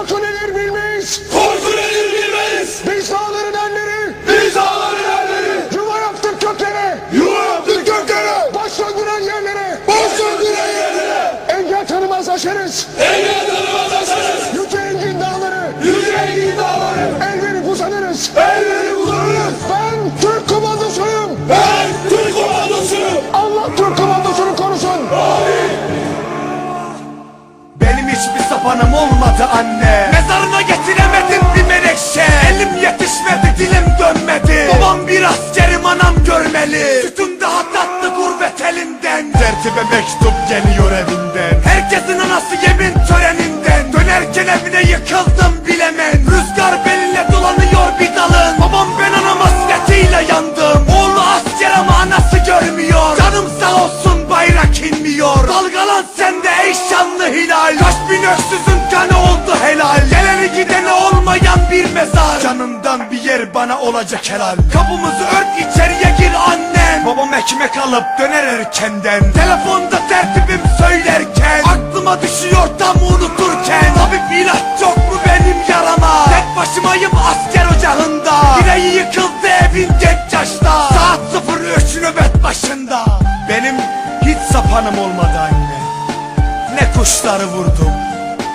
Korku nedir bilmeyiz. Korku nedir bilmeyiz. Biz dağların erleri. Biz ağların erleri. Yuva yaptık göklere. Yuva yaptık göklere. Baş döndüren yerlere. Baş döndüren yerlere. Engel tanımaz aşarız. Engel tanımaz olmadı anne. Mezarına getiremedim bir menekşe. Elim yetişmedi dilim dönmedi. Babam bir askerim anam görmeli. Sütüm daha tatlı gurbet elinden. Tertibe mektup geliyor evinden. Herkesin anası yemin kanı oldu helal? Geleni gideni olmayan bir mezar. Canımdan bir yer bana olacak helal. Kapımızı ört içeriye gir annem Babam ekmek alıp döner erkenden. Telefonda tertibim söylerken Aklıma düşüyor tam unuturken. Tabip ilaç yok mu benim yarama? Tek başımayım asker ocağında. Direği yıkıldı evin genç yaşta. Saat 03 nöbet başında. Benim hiç sapanım olmadı anne. Ne kuşları vurdum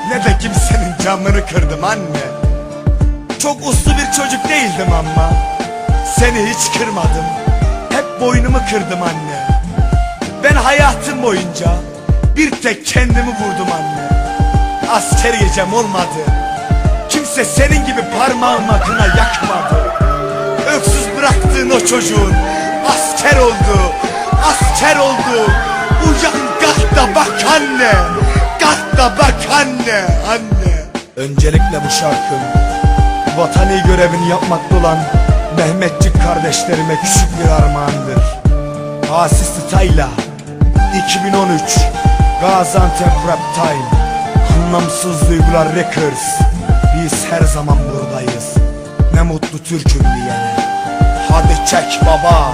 Ne de kimsenin camını kırdım anne. Çok uslu bir çocuk değildim ama Seni hiç kırmadım. Hep boynumu kırdım anne. Ben hayatım boyunca Bir tek kendimi vurdum anne. Asker yiyeceğim olmadı. Kimse senin gibi parmağıma kına yakmadı. Öksüz bıraktığın o çocuğun Asker oldu Asker oldu. Uyan kalk da bak anne Kalk da bak anne Anne. Öncelikle bu şarkım Vatani görevini yapmakta olan Mehmetçik kardeşlerime küçük bir armağandır. Asis Tayla 2013 Gaziantep Rap Time. Anlamsız Duygular Records. Biz her zaman buradayız. Ne mutlu Türk'üm diyene. Hadi çek baba